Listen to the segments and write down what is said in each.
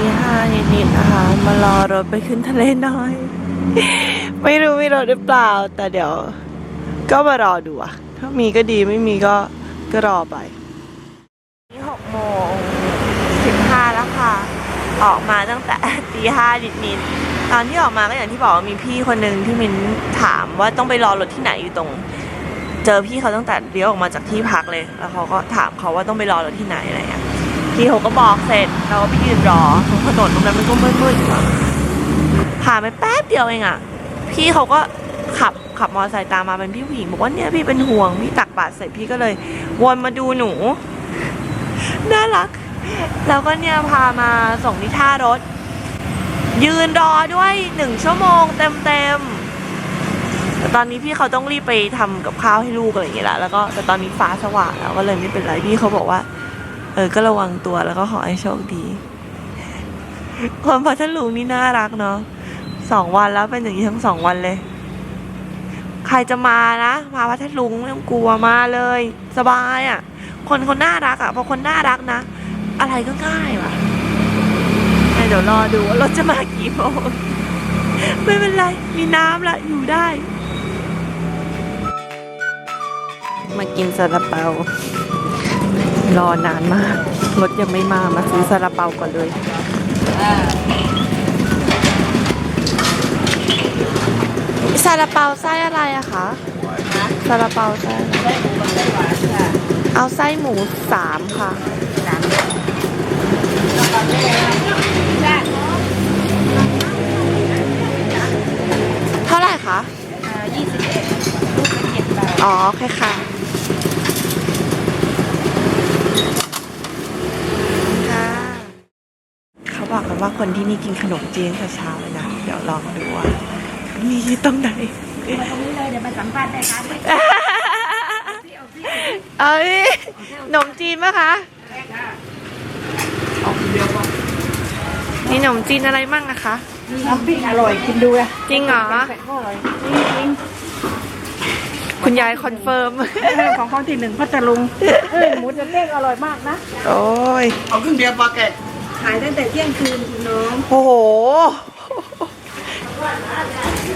ตีห้านิดๆนะคะ มารอรถไปขึ้นทะเลน้อย ไม่รู้มีรถหรือเปล่า แต่เดี๋ยว ก็มารอดูอะถ้ามีก็ดีไม่มีก็ก็รอไปนี่หกโมงสิบห้าแล้วค่ะ ออกมาตั้งแต่ตีห้านิดๆตอนที่ออกมาก็อย่างที่บอกว่ามีพี่คนหนึ่งที่มินถามว่าต้องไปรอรถที่ไหนอยู่ตรง เจอพี่เขาตั้งแต่เลี้ยวออกมาจากที่พักเลย แล้วเขาก็ถามเขาว่าต้องไปรอรถที่ไหนอะไรอย่างเงี้ย พี่เขาก็บอกเสร็จเราก็พี่ยืนรอตรงถนนตรงนั้นมันก็มืดๆอยู่อะผ่านไปแป๊บเดียวเองอะพี่เขาก็ขับขับมอเตอร์ไซค์ตามมาเป็นพี่ผู้หญิงบอกว่าเนี่ยพี่เป็นห่วงพี่ตักบาตรเสร็จพี่ก็เลยวนมาดูหนูน่ารัก แล้วก็เนี่ยพามาส่งที่ท่ารถ ยืนรอด้วยหนึ่งชั่วโมงเต็มๆแต่ตอนนี้พี่เขาต้องรีบไปทำกับข้าวให้ลูกอะไรอย่างเงี้ยละแล้วก็แต่ตอนนี้ฟ้าสว่างแล้วก็เลยไม่เป็นไรพี่เขาบอกว่า เออ ก็ระวังตัวแล้วก็ขอให้โชคดี คนพัทลุงนี่น่ารักเนาะสองวันแล้วเป็นอย่างนี้ทั้งสองวันเลย ใครจะมานะมาพัทลุงไม่ต้องกลัวมาเลย สบายอะ่ะ คนคนน่ารักอะ่ะพอคนน่ารักนะ อะไรก็ง่ายว่ะเดี๋ยวรอดูว่ารถจะมากี่โมงไม่เป็นไร มีน้ำละอยู่ได้ มากินซาลาเปา รอนานมาก รถยังไม่มา มาซื้อซาลาเปาก่อนเลยซาลาเปาไส้อะไรอะคะซาลาเปาไส้อะไรเอาไส้หมูสามค่ะเท่าไหร่คะยี่สิบเอ็ดอ๋อโอเคค่ะค่ะเขาบอกกันว่า คนที่นี่กินขนมจีนแต่เช้าเลยนะ เดี๋ยวลองดูว่ามีที่ตรงไหนมาตรงนี้เลยเดี๋ยวมาสัมภาษณ์ได้ค่ะเอ้ยขนมจีนไหมคะมีขนมจีนอะไรมั่งอะคะน้ำพริกอร่อยกินดูอะจริงเหรอเป็ดก็อร่อยจริงคุณยายคอนเฟิร์มๆเรื่องของเขาที่หนึ่งพัทลุงเออหมูจะเต้งอร่อยมากนะ โอ้ย เอาครึ่งเดียวปลาแกะ ขายตั้งแต่เที่ยงคืนคุณน้องโอ้โห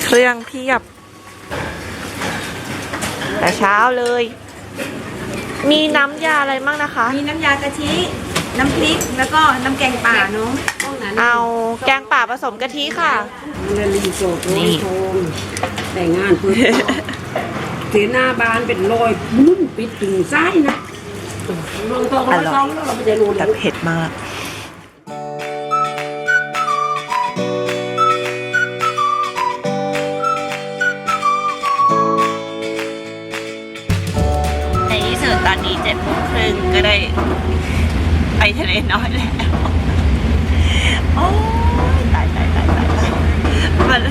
เครื่องเพียบ แต่เช้าเลย มีน้ำยาอะไรมั่งนะคะ มีน้ำยากะทิ น้ำพริก แล้วก็น้ำแกงป่าเนาะเอาแกงป่าผสมกะทิค่ะเงินรีโซโรนี่ยโทมแต่งงานเพื่อเสียหน้าบานเป็นรอยนุ่นปิดถึงไส้นะลงทองร้อยทองแล้วเราไม่ได้รู้ แต่เผ็ดมาก ดครึ่งก็ได้ไปทะเลน้อยแล้ว โอ้ยตายตายตายตายตายมัน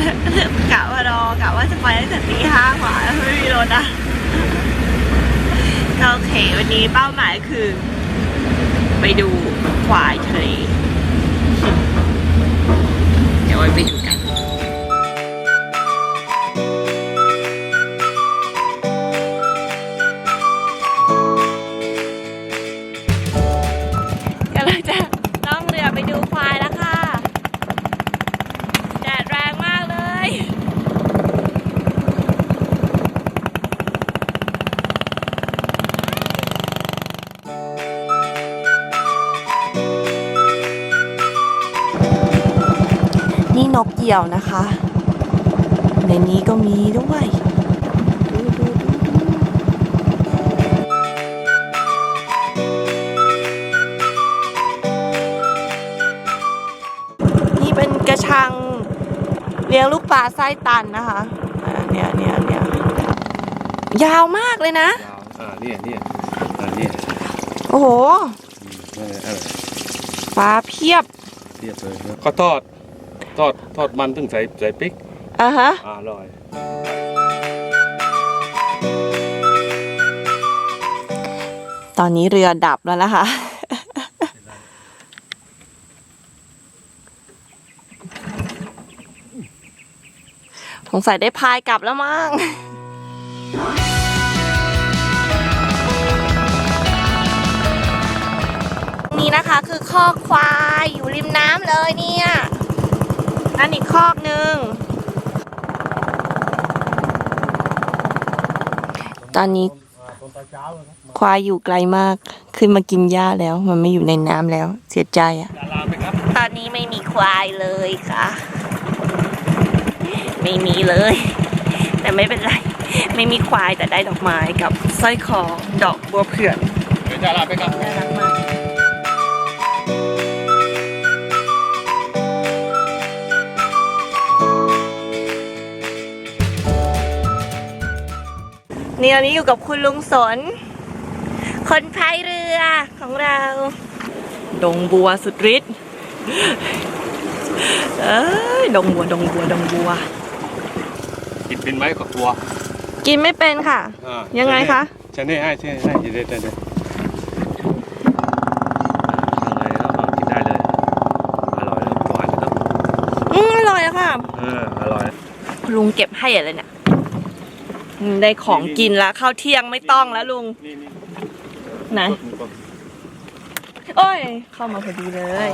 กะว่ารอกะว่าจะไปตั้งแต่ตีห้ากว่าแล้วไม่มีรถอะก็โอเค วันนี้เป้าหมายคือ ไปดูควายทะเลเดี๋ยวไปดูกัน นี่นกเหยี่ยวนะคะ ในนี้ก็มีด้วยดูดูดูดูนี่เป็นกระชังเลี้ยงลูกปลาไส้ตันนะคะอ่าเนี่ยเนี่ยเนี่ยยาวมากเลยนะยาวอ่าเนี่ยเนี่ยอ่าเนี่ยโอ้โหนั่นแหละอะไรปลาเพียบเทียบเลยนะก็ทอด ทอดทอดมันถึงใส่ใส่พริกอะฮะอ่าอร่อยตอนนี้เรือดับแล้วนะคะ สงสัยได้พายกลับแล้วมั้ง นี่นะคะคือคอกควายอยู่ริมน้ำเลยเนี่ย อันอีกคอกหนึ่ง ตอนนี้ควายอยู่ไกลมาก ขึ้นมากินหญ้าแล้ว มันไม่อยู่ในน้ำแล้ว เสียใจอะดาราไหมครับตอนนี้ไม่มีควายเลยค่ะ ไม่มีเลย แต่ไม่เป็นไร ไม่มีควายแต่ได้ดอกไม้กับสร้อยคอดอกบัวเผื่อนเดี๋ยวดาราไปครับ น่ารักมากนี่ตอนนี้อยู่กับคุณลุงสน คนพายเรือของเรา ดงบัวสุดฤทธิ์เอ้ยดงบัวดงบัวดงบัว กินเป็นไหมกับตัวกินไม่เป็นค่ะ อ่ายังไงคะ ฉันนี่ให้ฉันให้เดี๋ยวเดี๋ยวเดี๋ยวเดี๋ยวอะไรแล้วก็กินได้เลยอร่อยแล้วหวานนะครับอืมอร่อยอะค่ะ เอออร่อยลุงเก็บให้อะไรเนี่ยอืม ได้ของกินแล้วข้าวเที่ยงไม่ต้องแล้วลุงนี่นี่ไหน กดโอ้ย เข้ามาพอดีเลย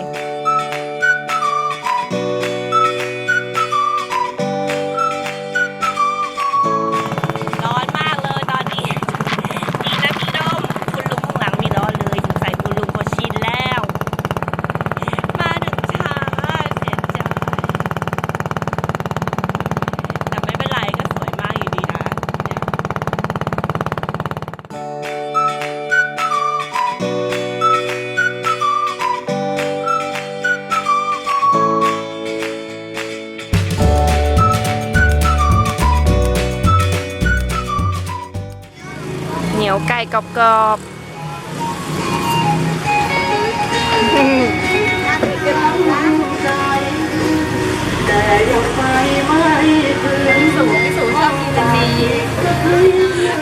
ก่กรอบๆ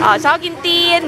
อ๋อชอบกินตีน